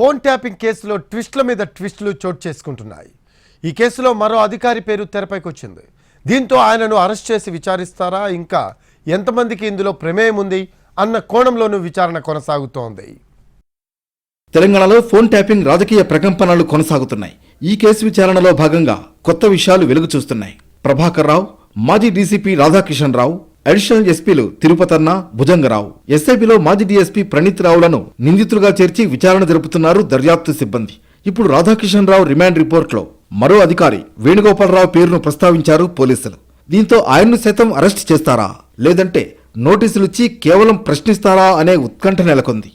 Phone tapping కేసులో ట్విస్ట్ల మీద ట్విస్టులు చోటు చేసుకుంటున్నాయి. ఈ కేసులో మరో అధికారి పేరు తెరపైకి వచ్చింది. దీంతో ఆయనను అరెస్ట్ చేసి విచారిస్తారా? ఇంకా ఎంతమందికి ఇందులో ప్రమేయం ఉంది? అన్న కోణంలోనూ విచారణ కొనసాగుతోంది. తెలంగాణలో ఫోన్ ట్యాపింగ్ రాజకీయ ప్రకంపనలు కొనసాగుతున్నాయి. ఈ కేసు విచారణలో భాగంగా కొత్త విషయాలు వెలుగు చూస్తున్నాయి. ప్రభాకర్ రావు మాజీ డీసీపీ రాధాకిషన్ రావు అడిషనల్ ఎస్పీలు తిరుపతన్న భుజంగరావు. ఎస్ఐబిలో మాజీ డీఎస్పీ ప్రణీత్ రావులను నిందితులుగా చేర్చి విచారణ జరుపుతున్నారు దర్యాప్తు సిబ్బంది. ఇప్పుడు రాధాకిషన్ రావు రిమాండ్ రిపోర్ట్లో మరో అధికారి వేణుగోపాలరావు పేరును ప్రస్తావించారు పోలీసులు. దీంతో ఆయన్ను సైతం అరెస్ట్ చేస్తారా? లేదంటే నోటీసులిచ్చి కేవలం ప్రశ్నిస్తారా అనే ఉత్కంఠ నెలకొంది.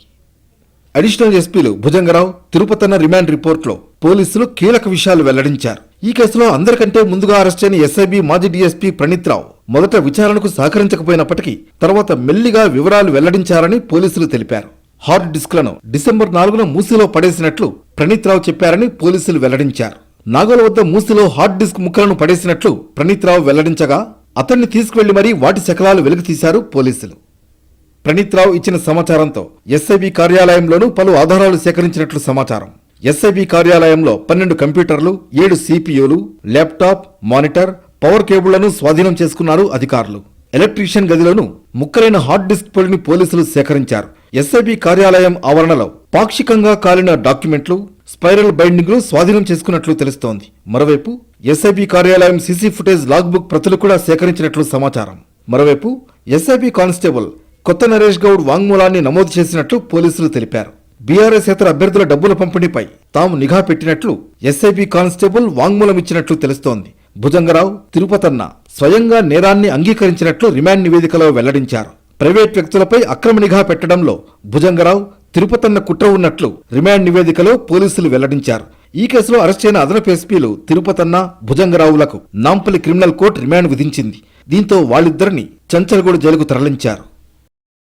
అడిషనల్ ఎస్పీలు భుజంగరావు తిరుపతన్న రిమాండ్ రిపోర్ట్లో పోలీసులు కీలక విషయాలు వెల్లడించారు. ఈ కేసులో అందరికంటే ముందుగా అరెస్ట్ అయిన ఎస్ఐబి మాజీ డీఎస్పీ ప్రణీత్ రావు. మొదట విచారణకు సహకరించకపోయినప్పటికీ తర్వాత మెల్లిగా వివరాలు వెల్లడించారని పోలీసులు తెలిపారు. హార్డ్ డిస్క్లను డిసెంబర్ నాలుగున మూసీలో పడేసినట్లు ప్రణీత్ రావు చెప్పారని పోలీసులు వెల్లడించారు. నాగోల వద్ద మూసీలో హార్డ్ డిస్క్ ముక్కలను పడేసినట్లు ప్రణీత్ రావు వెల్లడించగా అతన్ని తీసుకువెళ్ళి మరీ వాటి శకలాలు వెలుగుతీశారు పోలీసులు. ప్రణీత్ రావు ఇచ్చిన సమాచారంతో ఎస్ఐబి కార్యాలయంలోనూ పలు ఆధారాలు సేకరించినట్లు సమాచారం. ఎస్ఐబి కార్యాలయంలో పన్నెండు కంప్యూటర్లు ఏడు సిపియులు ల్యాప్టాప్ మానిటర్ పవర్ కేబుళ్ళను స్వాధీనం చేసుకున్నారు అధికారులు. ఎలక్ట్రీషియన్ గదిలోను ముక్కలైన హార్డ్ డిస్క్ పొడిని పోలీసులు సేకరించారు. ఎస్ఐబి కార్యాలయం ఆవరణలో పాక్షికంగా కాలిన డాక్యుమెంట్లు స్పైరల్ బైండింగ్లు స్వాధీనం చేసుకున్నట్లు తెలుస్తోంది. మరోవైపు ఎస్ఐబి కార్యాలయం సీసీ ఫుటేజ్ లాగ్ బుక్ ప్రతులు కూడా సేకరించినట్లు సమాచారం. మరోవైపు ఎస్ఐబి కానిస్టేబుల్ కొత్త నరేష్ గౌడ్ వాంగ్మూలాన్ని నమోదు చేసినట్లు పోలీసులు తెలిపారు. బీఆర్ఎస్ ఇతర అభ్యర్థుల డబ్బుల పంపిణీపై తాము నిఘా పెట్టినట్లు ఎస్ఐబి కానిస్టేబుల్ వాంగ్మూలం ఇచ్చినట్లు తెలుస్తోంది. భుజంగరావు తిరుపతన్న స్వయంగా నేరాన్ని అంగీకరించినట్లు రిమాండ్ నివేదికలో వెల్లడించారు. ప్రైవేట్ వ్యక్తులపై అక్రమ నిఘా పెట్టడంలో భుజంగరావు తిరుపతన్న కుట్ర ఉన్నట్లు రిమాండ్ నివేదికలో పోలీసులు వెల్లడించారు. ఈ కేసులో అరెస్ట్ అయిన అదనపు ఎస్పీలు తిరుపతన్న భుజంగరావులకు నాంపల్లి క్రిమినల్ కోర్టు రిమాండ్ విధించింది. దీంతో వాళ్ళిద్దరిని చంచల్గూడ జైలుకు తరలించారు.